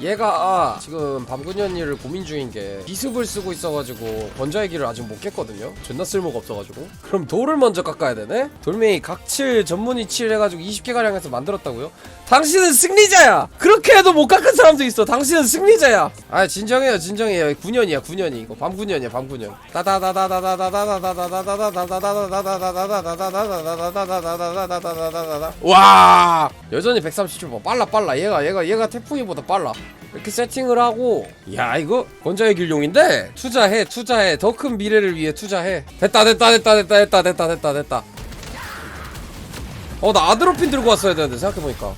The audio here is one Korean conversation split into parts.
얘가 지금 밤군현이를 고민 중인 게 기습을 쓰고 있어가지고 번자의 길을 아직 못 깼거든요. 존나 쓸모가 없어가지고. 그럼 돌을 먼저 깎아야 되네? 돌멩이 각칠 전문이 칠 해가지고 20개가량 해서 만들었다고요? 당신은 승리자야! 그렇게 해도 못 깎은 사람도 있어. 당신은 승리자야! 아 진정해요 진정해요. 9년이야 9년이. 이거 밤9년이야 밤9년 와 여전히 130초 빨라 빨라 얘가 얘가 얘가 태풍이보다 빨라 이렇게 세팅을 하고 야 이거 건자의 길용인데 투자해 투자해. 더 큰 미래를 위해 투자해. 됐다 됐다 됐다 됐다 됐다 됐다 됐다 됐다. 어 나 아드로핀 들고 왔어야 되는데 생각해보니까.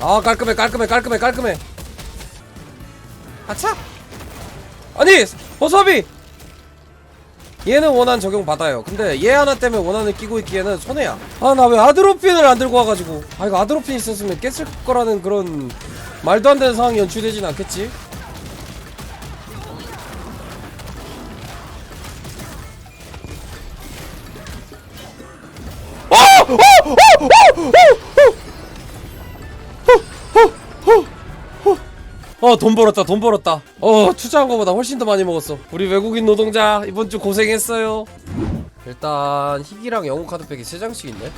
아 깔끔해 깔끔해 깔끔해 깔끔해. 아차! 아니 허섭이 얘는 원한 적용 받아요. 근데 얘 하나 때문에 원한을 끼고 있기에는 손해야. 아 나 왜 아드로핀을 안 들고 와가지고. 아 이거 아드로핀 있었으면 깼을 거라는 그런 말도 안 되는 상황이 연출되진 않겠지 어 돈 벌었다 돈 벌었다. 어 투자한 거보다 훨씬 더 많이 먹었어. 우리 외국인 노동자 이번 주 고생했어요. 일단 희귀랑 영웅 카드팩이 3장씩 있네.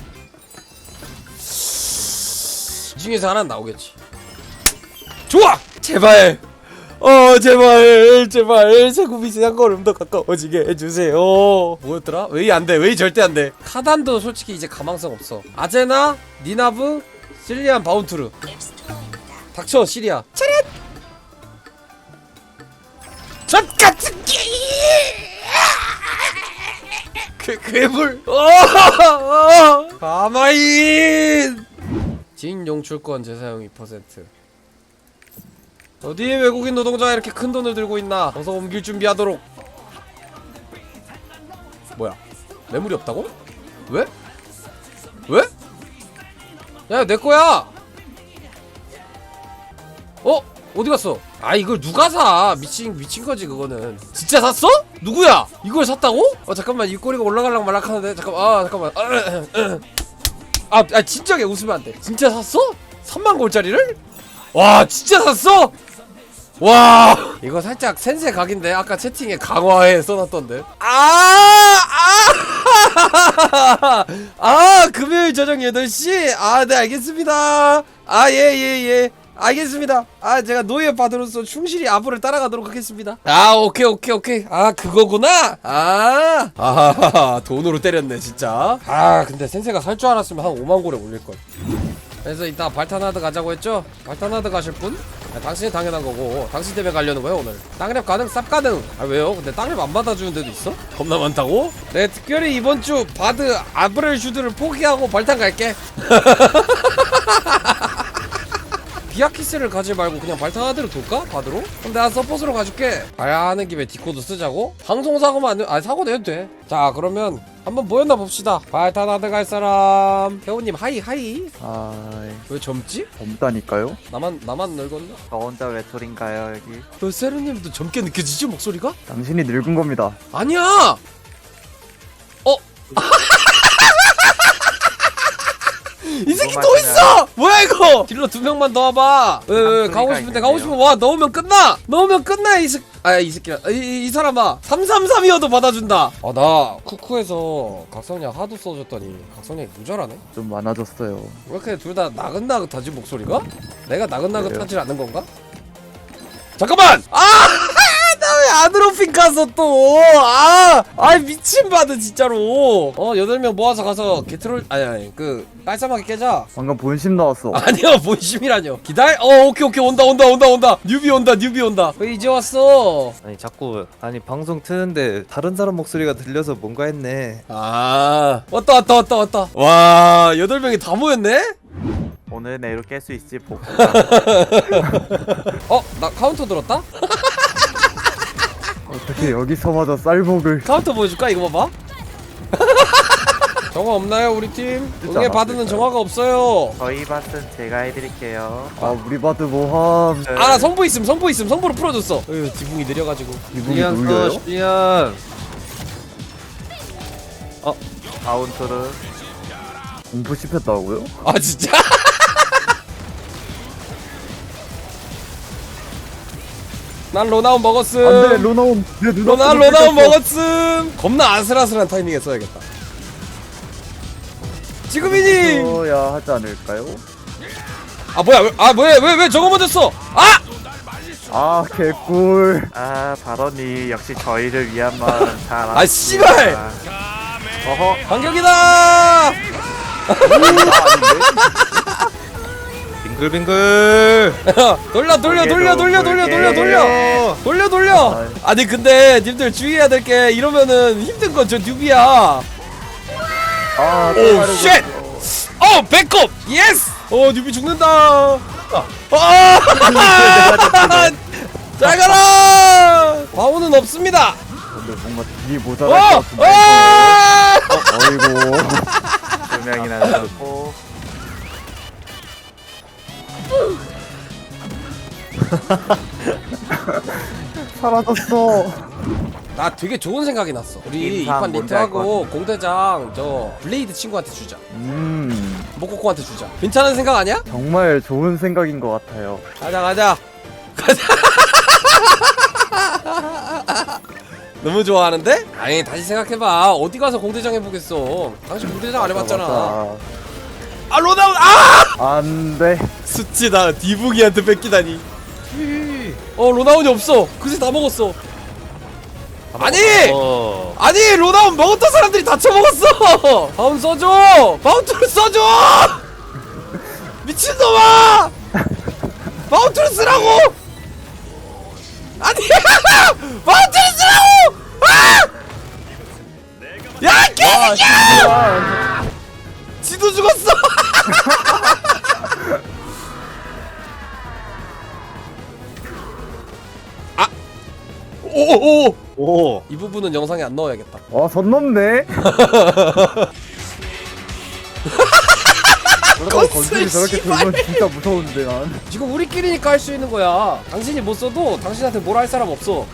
이 중에서 하나는 나오겠지. 좋아! 제발! 어 제발 제발. 세구비 한 걸음 더 가까워지게 해주세요. 뭐였더라? 웨이 안돼? 웨이 절대 안돼? 카단도 솔직히 이제 가망성 없어. 아제나 니나브 실리안 바운투르. 닥쳐 시리아. 차렷 젖 같은 게! 그 괴물! 어! 가마인! 진 용출권 재사용 2% 어디 외국인 노동자가 이렇게 큰 돈을 들고 있나? 어서 옮길 준비하도록. 뭐야? 매물이 없다고? 왜? 왜? 야, 내 거야! 어? 어디 갔어? 아 이걸 누가 사 미친 미친 거지 그거는 진짜 샀어? 누구야? 이걸 샀다고? 어 잠깐만 입꼬리가 올라갈랑 말랑 하는데 잠깐만 아 잠깐만 아, 아 진짜게 웃으면 안 돼 진짜 샀어? 3만 골짜리를? 와 진짜 샀어? 와 이거 살짝 센세 각인데 아까 채팅에 강화해 써놨던데 아아아 아, 금요일 저녁 8시 아 네 알겠습니다 아 예 예 예 알겠습니다. 아 제가 노예 받으로서 충실히 아부를 따라가도록 하겠습니다. 아 오케이 오케이 오케이. 아 그거구나. 아 아하하 돈으로 때렸네 진짜. 아 근데 센세가 살 줄 알았으면 한 5만 골에 올릴 걸. 그래서 이따 발탄하드 가자고 했죠? 발탄하드 가실 분? 아, 당신이 당연한 거고 당신 때문에 가려는 거예요 오늘 땅랩 가능? 쌉 가능? 아 왜요? 근데 땅랩 안 받아주는 데도 있어? 겁나 많다고? 네 특별히 이번 주 바드 아브렐 슈드를 포기하고 발탄 갈게 비아키스를 가지 말고 그냥 발탄하드로 돌까? 바드로? 그럼 내가 서폿으로 가줄게 가야 하는 김에 디코도 쓰자고? 방송 사고만 안 내, 아니 사고 내도 돼자 그러면 한번 모였나 봅시다 발탄하드 갈 사람 태호님 하이 하이 아, 왜 젊지? 없다니까요? 나만 나만 늙었나? 저 혼자 외톨인가요 여기? 너 세르님도 젊게 느껴지지 목소리가? 당신이 늙은 겁니다. 아니야 이 새끼 또 맞네. 있어! 뭐야 이거! 딜러 두 명만 더 와봐. 왜, 왜, 가고 싶은데 가고? 싶으면 와 넣으면 끝나. 넣으면 끝나 이 새. 아이 새끼야. 이, 이, 이 사람아. 333이어도 받아준다. 아 나 쿠쿠에서 각성량 하도 써줬더니 각성량이 모자라네. 좀 많아졌어요. 왜 이렇게 둘 다 나긋나긋하지 목소리가? 내가 나긋나긋하지 않은 건가? 잠깐만! 아! 아드로핀 가서 또! 아! 아 미친 바드 진짜로! 어, 여덟 명 모아서 가서 게트롤, 아니, 아니, 그, 깔쌈하게 깨자. 방금 본심 나왔어. 아니요, 본심이라뇨. 기다려, 어, 오케이, 오케이, 온다, 온다, 온다, 온다. 뉴비 온다, 뉴비 온다. 왜 이제 왔어? 아니 자꾸 아니 방송 트는데 다른 사람 목소리가 들려서 뭔가 했네 아, 왔다, 왔다, 왔다, 왔다. 와, 여덟 명이 다 모였네? 오늘 내로 깰 수 있지 복. 어, 나 카운터 들었다? 어떻게 여기서마저 쌀먹을. 카운터 보여줄까? 이거 봐봐. 정화 없나요, 우리 팀? 진짜 응애 안 받는? 정화가 없어요. 저희 밭은 제가 해드릴게요. 아, 우리 바드 모함. 아, 나 성부 있음, 성부 있음, 성부로 풀어줬어. 어휴, 지붕이 느려가지고. 이분이 놀려요? 실리안 바운트르 공포 씹혔다고요? 아 진짜? 난 로나운 먹었음. 안돼 로나온 내 눈앞에 로나 로나운. 먹었음. 겁나 아슬아슬한 타이밍에 써야겠다. 지금이니! 써야 하지 않을까요? 아 뭐야 왜, 아 뭐야 왜 왜 저거 먼저 써? 아! 아 개꿀. 아 바론이 역시 저희를 위한 마음 잘 아, 씨발! 어허 반격이다 빙글빙글 돌려 돌려 돌려 돌려 돌려 돌려 돌려 돌려 돌려 아니 근데 님들 주의해야 될 게 이러면은 힘든 건저 뉴비야 아 오 쉣! 어 배꼽! 예스! 어 뉴비 죽는다 아! 잘 가라! 바오는 없습니다 근데 뭔가 어! 모자랄 것 같은데 아! 어이구 두 명이나 죽고 사라졌어. 나 되게 좋은 생각이 났어. 우리 인상 이판 뭔지 알것 리트하고 공대장 저 블레이드 친구한테 주자. 음. 모코코한테 주자. 괜찮은 생각 아니야? 정말 좋은 생각인 것 같아요. 가자 가자. 가자. 너무 좋아하는데? 아니 다시 생각해봐. 어디 가서 공대장 해보겠어. 당신 공대장 안 해봤잖아. 아 로나운 아! 안 돼. 수치다. 디붕이한테 뺏기다니 어 로나운이 없어. 그새 다 먹었어. 아니! 어. 아니 로나운 먹었던 사람들이 다 처먹었어! 바운 써줘! 바운트를 써줘! 미친놈아! 바운트를 쓰라고! 아니 바운트를 쓰라고! 아! 야 개새끼야! 지 오오오 오 이 부분은 영상에 안 넣어야겠다 와선 넘네 건슬, 건슬이 저렇게. 돌면 진짜 무서운데 난 지금 우리끼리니까 할 수 있는 거야. 당신이 못 써도 당신한테 뭘할 사람 없어.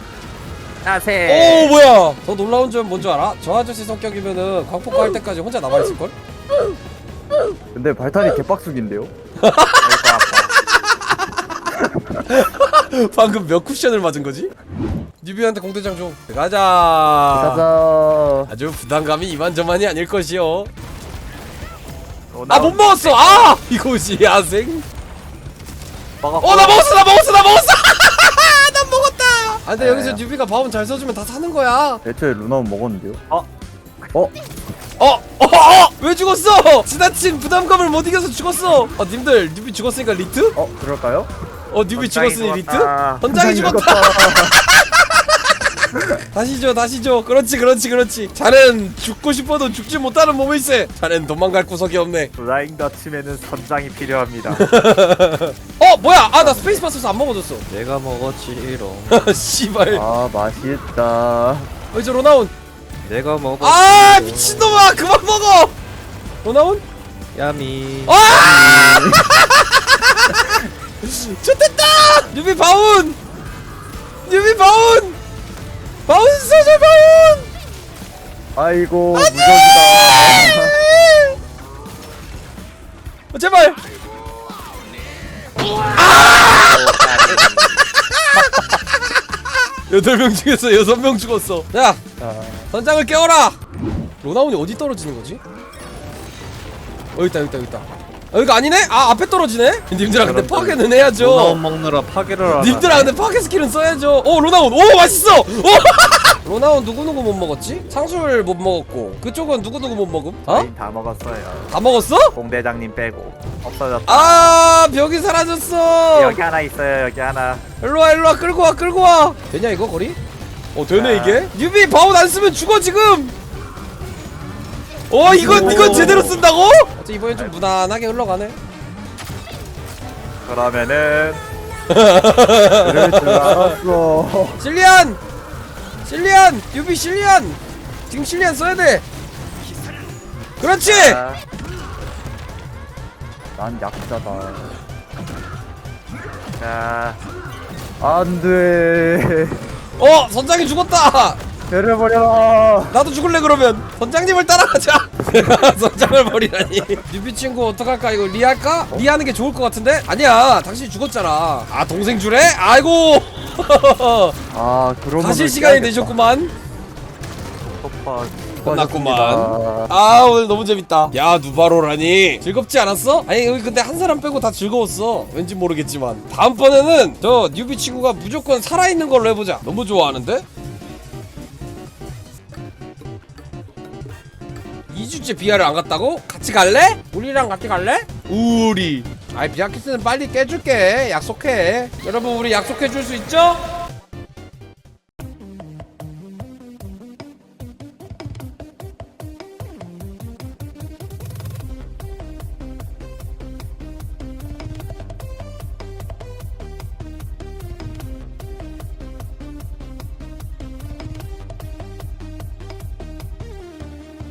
나세 오 뭐야? 더 놀라운 점뭔줄 알아? 저 아저씨 성격이면은 광폭화 할 때까지 혼자 남아 있을 걸? 근데 발탄이 아파 방금 몇 쿠션을 맞은 거지? 뉴비한테 공대장 좀 가자. 가자 아주 부담감이 이만저만이 아닐 것이요. 로나운 아못 먹었어. 아 이거지 야생. 먹었고 어 나 먹었어 나 먹었어 나 먹었어. 나 먹었다. 아 근데 여기서 뉴비가 바움 잘 써주면 다 사는 거야. 대체 루나온 먹었는데요? 어? 어? 어, 어, 어! 왜 죽었어? 지나친 부담감을 못 이겨서 죽었어. 어, 님들 뉴비 죽었으니까 리트? 어? 그럴까요? 어, 뉴비 죽었으니 리트? 죽었다. 헌장이 죽었다. 다시 줘, 다시 줘. 그렇지, 그렇지, 그렇지. 자넨 죽고 싶어도 죽지 못하는 몸일세. 자넨 도망갈 구석이 없네. 블라잉 더치면은 선장이 필요합니다 어, 뭐야? 아, 나 스페이스 바스에서 안 먹어줬어. 내가 먹었지롱 씨발. 아 맛있다 어, 이제 로나운. 내가 먹었지 아, 미친놈아, 그만 먹어. 로나운? 야미 아! 좋됐다! 뉴비 바운! 뉴비 바운! 바운 써줘 바운! 아이고 무적이다 어, 제발! 아! 여덟 명 중에서 여섯 명 죽었어. 야, 자, 선장을 깨워라. 로나운이 어디 떨어지는 거지? 어 있다 여기 있다 여기 있다. 아, 여기가 아니네? 아 앞에 떨어지네? 님들아 근데 파괴는 해야죠. 로나온 먹느라 파괴를 하네 님들아 근데 파괴 스킬은 써야죠 오 로나운 오 맛있어 오! 로나운 누구누구 못 먹었지? 상술 못 먹었고 그쪽은 누구누구 못 먹음? 어? 저희 다 먹었어요 다 먹었어? 공대장님 빼고 없어졌다 아 벽이 사라졌어 여기 하나 있어요 여기 하나 일로와 일로와 끌고 와 끌고 와 되냐 이거 거리? 어 되네 아. 이게? 뉴비 바운 안 쓰면 죽어 지금 어 이건 이건 제대로 쓴다고? 어째 이번엔 좀 무난하게 흘러가네 그러면은 줄 알았어 실리안! 실리안! 뉴비 실리안! 지금 실리안 써야 돼 그렇지! 자, 난 약자다 자 안 돼 어 선장이 죽었다 내려버려라 나도 죽을래 그러면. 선장님을 따라가자. 선장을 버리다니. 뉴비 친구 어떡할까? 이거 리할까? 리하는 게 좋을 것 같은데? 아니야. 당신 죽었잖아. 아 동생 주래? 아이고. 아 그런 가실 시간이. 되셨구만. 오빠 끝났구만. 아, 아 오늘 너무 재밌다. 야 누바로라니. 즐겁지 않았어? 아니 여기 근데 한 사람 빼고 다 즐거웠어. 왠지 모르겠지만. 다음번에는 저 뉴비 친구가 무조건 살아있는 걸로 해보자. 너무 좋아하는데? 2주째 비아를 안 갔다고? 같이 갈래? 우리랑 같이 갈래? 우리 아이 비아키스는 빨리 깨줄게 약속해 여러분 우리 약속해 줄 수 있죠?